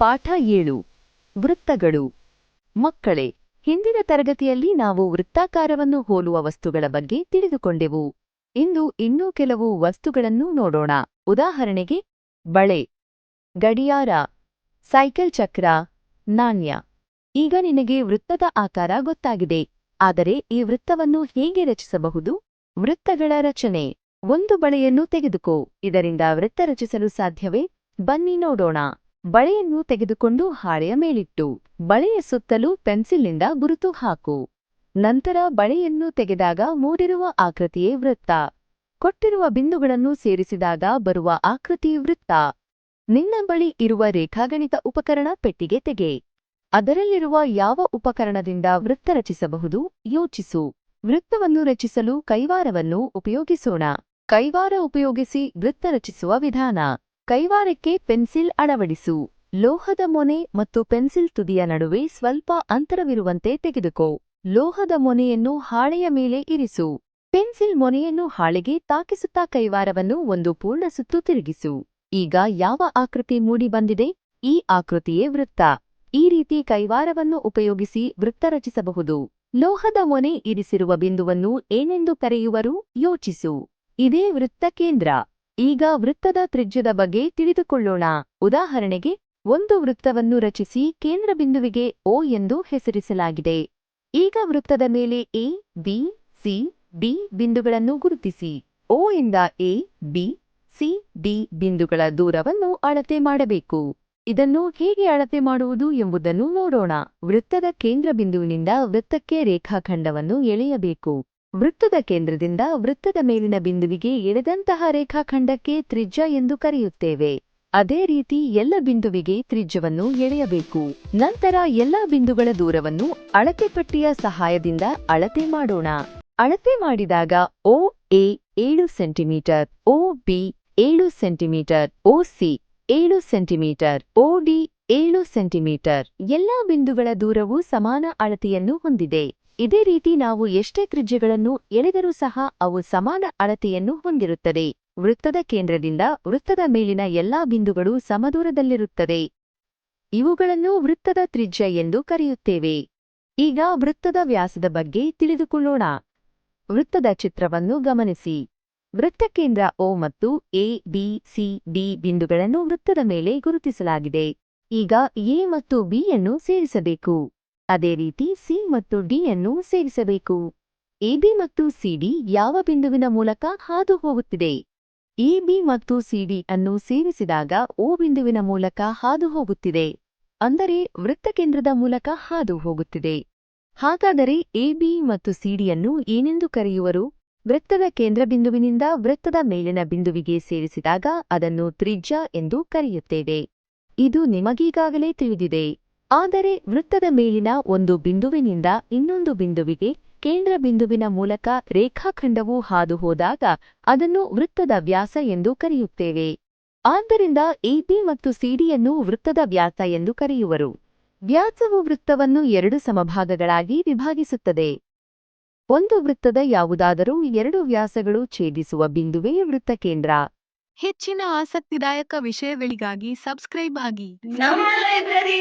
ಪಾಠ ಏಳು. ವೃತ್ತಗಳು. ಮಕ್ಕಳೇ, ಹಿಂದಿನ ತರಗತಿಯಲ್ಲಿ ನಾವು ವೃತ್ತಾಕಾರವನ್ನು ಹೋಲುವ ವಸ್ತುಗಳ ಬಗ್ಗೆ ತಿಳಿದುಕೊಂಡೆವು. ಇಂದು ಇನ್ನೂ ಕೆಲವು ವಸ್ತುಗಳನ್ನು ನೋಡೋಣ. ಉದಾಹರಣೆಗೆ, ಬಳೆ, ಗಡಿಯಾರ, ಸೈಕಲ್ ಚಕ್ರ, ನಾಣ್ಯ. ಈಗ ನಿನಗೆ ವೃತ್ತದ ಆಕಾರ ಗೊತ್ತಾಗಿದೆ. ಆದರೆ ಈ ವೃತ್ತವನ್ನು ಹೇಗೆ ರಚಿಸಬಹುದು? ವೃತ್ತಗಳ ರಚನೆ. ಒಂದು ಬಳೆಯನ್ನು ತೆಗೆದುಕೋ. ಇದರಿಂದ ವೃತ್ತ ರಚಿಸಲು ಸಾಧ್ಯವೇ? ಬನ್ನಿ ನೋಡೋಣ. ಬಳೆಯನ್ನು ತೆಗೆದುಕೊಂಡು ಹಾಳೆಯ ಮೇಲಿಟ್ಟು, ಬಳೆಯ ಸುತ್ತಲೂ ಪೆನ್ಸಿಲ್ನಿಂದ ಗುರುತು ಹಾಕು. ನಂತರ ಬಳೆಯನ್ನು ತೆಗೆದಾಗ ಮೂಡಿರುವ ಆಕೃತಿಯೇ ವೃತ್ತ. ಕೊಟ್ಟಿರುವ ಬಿಂದುಗಳನ್ನು ಸೇರಿಸಿದಾಗ ಬರುವ ಆಕೃತಿ ವೃತ್ತ. ನಿನ್ನ ಬಳಿ ಇರುವ ರೇಖಾಗಣಿತ ಉಪಕರಣ ಪೆಟ್ಟಿಗೆ ತೆಗೆ. ಅದರಲ್ಲಿರುವ ಯಾವ ಉಪಕರಣದಿಂದ ವೃತ್ತ ರಚಿಸಬಹುದು ಯೋಚಿಸು. ವೃತ್ತವನ್ನು ರಚಿಸಲು ಕೈವಾರವನ್ನು ಉಪಯೋಗಿಸೋಣ. ಕೈವಾರ ಉಪಯೋಗಿಸಿ ವೃತ್ತ ರಚಿಸುವ ವಿಧಾನ. ಕೈವಾರಕ್ಕೆ ಪೆನ್ಸಿಲ್ ಅಳವಡಿಸು. ಲೋಹದ ಮೊನೆ ಮತ್ತು ಪೆನ್ಸಿಲ್ ತುದಿಯ ನಡುವೆ ಸ್ವಲ್ಪ ಅಂತರವಿರುವಂತೆ ತೆಗೆದುಕೋ. ಲೋಹದ ಮೊನೆಯನ್ನು ಹಾಳೆಯ ಮೇಲೆ ಇರಿಸು. ಪೆನ್ಸಿಲ್ ಮೊನೆಯನ್ನು ಹಾಳೆಗೆ ತಾಕಿಸುತ್ತಾ ಕೈವಾರವನ್ನು ಒಂದು ಪೂರ್ಣ ಸುತ್ತು ತಿರುಗಿಸು. ಈಗ ಯಾವ ಆಕೃತಿ ಮೂಡಿ ಬಂದಿದೆ ಈ ಆಕೃತಿಯೇ ವೃತ್ತ. ಈ ರೀತಿ ಕೈವಾರವನ್ನು ಉಪಯೋಗಿಸಿ ವೃತ್ತ ರಚಿಸಬಹುದು. ಲೋಹದ ಮೊನೆ ಇರಿಸಿರುವ ಬಿಂದುವನ್ನು ಏನೆಂದು ಕರೆಯುವರು? ಯೋಚಿಸು. ಇದೇ ವೃತ್ತ ಕೇಂದ್ರ. ಈಗ ವೃತ್ತದ ತ್ರಿಜ್ಯದ ಬಗ್ಗೆ ತಿಳಿದುಕೊಳ್ಳೋಣ. ಉದಾಹರಣೆಗೆ, ಒಂದು ವೃತ್ತವನ್ನು ರಚಿಸಿ ಕೇಂದ್ರ ಬಿಂದುವಿಗೆ ಓ ಎಂದು ಹೆಸರಿಸಲಾಗಿದೆ. ಈಗ ವೃತ್ತದ ಮೇಲೆ ಎ ಬಿ ಸಿ ಡಿ ಬಿಂದುಗಳನ್ನು ಗುರುತಿಸಿ. ಓ ಇಂದ ಎ ಬಿ ಸಿ ಡಿ ಬಿಂದುಗಳ ದೂರವನ್ನು ಅಳತೆ ಮಾಡಬೇಕು. ಇದನ್ನು ಹೇಗೆ ಅಳತೆ ಮಾಡುವುದು ಎಂಬುದನ್ನು ನೋಡೋಣ. ವೃತ್ತದ ಕೇಂದ್ರ ಬಿಂದುವಿನಿಂದ ವೃತ್ತಕ್ಕೆ ರೇಖಾಖಂಡವನ್ನು ಎಳೆಯಬೇಕು. ವೃತ್ತದ ಕೇಂದ್ರದಿಂದ ವೃತ್ತದ ಮೇಲಿನ ಬಿಂದುವಿಗೆ ಎಳೆದಂತಹ ರೇಖಾಖಂಡಕ್ಕೆ ತ್ರಿಜ್ಯ ಎಂದು ಕರೆಯುತ್ತೇವೆ. ಅದೇ ರೀತಿ ಎಲ್ಲ ಬಿಂದುವಿಗೆ ತ್ರಿಜ್ಯವನ್ನು ಎಳೆಯಬೇಕು. ನಂತರ ಎಲ್ಲ ಬಿಂದುಗಳ ದೂರವನ್ನು ಅಳತೆ ಪಟ್ಟಿಯ ಸಹಾಯದಿಂದ ಅಳತೆ ಮಾಡೋಣ. ಅಳತೆ ಮಾಡಿದಾಗ ಒ ಎ ಏಳು ಸೆಂಟಿಮೀಟರ್ ಒ ಬಿ ಏಳು ಸೆಂಟಿಮೀಟರ್ ಒ ಸಿ ಏಳು ಸೆಂಟಿಮೀಟರ್ ಒ ಡಿ ಏಳು ಸೆಂಟಿಮೀಟರ್. ಎಲ್ಲಾ ಬಿಂದುಗಳ ದೂರವು ಸಮಾನ ಅಳತೆಯನ್ನು ಹೊಂದಿದೆ. ಇದೇ ರೀತಿ ನಾವು ಎಷ್ಟೇ ತ್ರಿಜ್ಯಗಳನ್ನು ಎಳೆದರೂ ಸಹ ಅವು ಸಮಾನ ಅಳತೆಯನ್ನು ಹೊಂದಿರುತ್ತದೆ. ವೃತ್ತದ ಕೇಂದ್ರದಿಂದ ವೃತ್ತದ ಮೇಲಿನ ಎಲ್ಲಾ ಬಿಂದುಗಳು ಸಮದೂರದಲ್ಲಿರುತ್ತದೆ. ಇವುಗಳನ್ನು ವೃತ್ತದ ತ್ರಿಜ್ಯ ಎಂದು ಕರೆಯುತ್ತೇವೆ. ಈಗ ವೃತ್ತದ ವ್ಯಾಸದ ಬಗ್ಗೆ ತಿಳಿದುಕೊಳ್ಳೋಣ. ವೃತ್ತದ ಚಿತ್ರವನ್ನು ಗಮನಿಸಿ. ವೃತ್ತಕೇಂದ್ರ ಓ ಮತ್ತು ಎ ಬಿ ಸಿ ಡಿ ಬಿಂದುಗಳನ್ನು ವೃತ್ತದ ಮೇಲೆ ಗುರುತಿಸಲಾಗಿದೆ. ಈಗ ಎ ಮತ್ತು ಬಿ ಯನ್ನು ಸೇರಿಸಬೇಕು. ಅದೇ ರೀತಿ ಸಿ ಮತ್ತು ಡಿ ಅನ್ನು ಸೇರಿಸಬೇಕು. ಎಬಿ ಮತ್ತು ಸಿಡಿ ಯಾವ ಬಿಂದುವಿನ ಮೂಲಕ ಹಾದು ಹೋಗುತ್ತಿದೆ ಎಬಿ ಮತ್ತು ಸಿಡಿ ಅನ್ನು ಸೇರಿಸಿದಾಗ ಓ ಬಿಂದುವಿನ ಮೂಲಕ ಹಾದು ಹೋಗುತ್ತಿದೆ ಅಂದರೆ ವೃತ್ತಕೇಂದ್ರದ ಮೂಲಕ ಹಾದು ಹೋಗುತ್ತಿದೆ ಹಾಗಾದರೆ ಎಬಿ ಮತ್ತು ಸಿಡಿಯನ್ನು ಏನೆಂದು ಕರೆಯುವರು? ವೃತ್ತದ ಕೇಂದ್ರ ಬಿಂದುವಿನಿಂದ ವೃತ್ತದ ಮೇಲಿನ ಬಿಂದುವಿಗೆ ಸೇರಿಸಿದಾಗ ಅದನ್ನು ತ್ರಿಜ್ಯ ಎಂದು ಕರೆಯುತ್ತೇವೆ. ಇದು ನಿಮಗೀಗಾಗಲೇ ತಿಳಿದಿದೆ. ಆದರೆ ವೃತ್ತದ ಮೇಲಿನ ಒಂದು ಬಿಂದುವಿನಿಂದ ಇನ್ನೊಂದು ಬಿಂದುವಿಗೆ ಕೇಂದ್ರ ಬಿಂದುವಿನ ಮೂಲಕ ರೇಖಾಖಂಡವು ಹಾದುಹೋದಾಗ ಅದನ್ನು ವೃತ್ತದ ವ್ಯಾಸ ಎಂದು ಕರೆಯುತ್ತೇವೆ. ಆದ್ದರಿಂದ ಎಬಿ ಮತ್ತು ಸಿಡಿಯನ್ನು ವೃತ್ತದ ವ್ಯಾಸ ಎಂದು ಕರೆಯುವರು. ವ್ಯಾಸವು ವೃತ್ತವನ್ನು ಎರಡು ಸಮಭಾಗಗಳಾಗಿ ವಿಭಾಗಿಸುತ್ತದೆ. ಒಂದು ವೃತ್ತದ ಯಾವುದಾದರೂ ಎರಡು ವ್ಯಾಸಗಳು ಛೇದಿಸುವ ಬಿಂದುವೇ ವೃತ್ತ ಕೇಂದ್ರ. ಹೆಚ್ಚಿನ ಆಸಕ್ತಿದಾಯಕ ವಿಷಯಗಳಿಗಾಗಿ ಸಬ್ಸ್ಕ್ರೈಬ್ ಆಗಿ. ನಮ್ಮ ಲೈಬ್ರರಿ!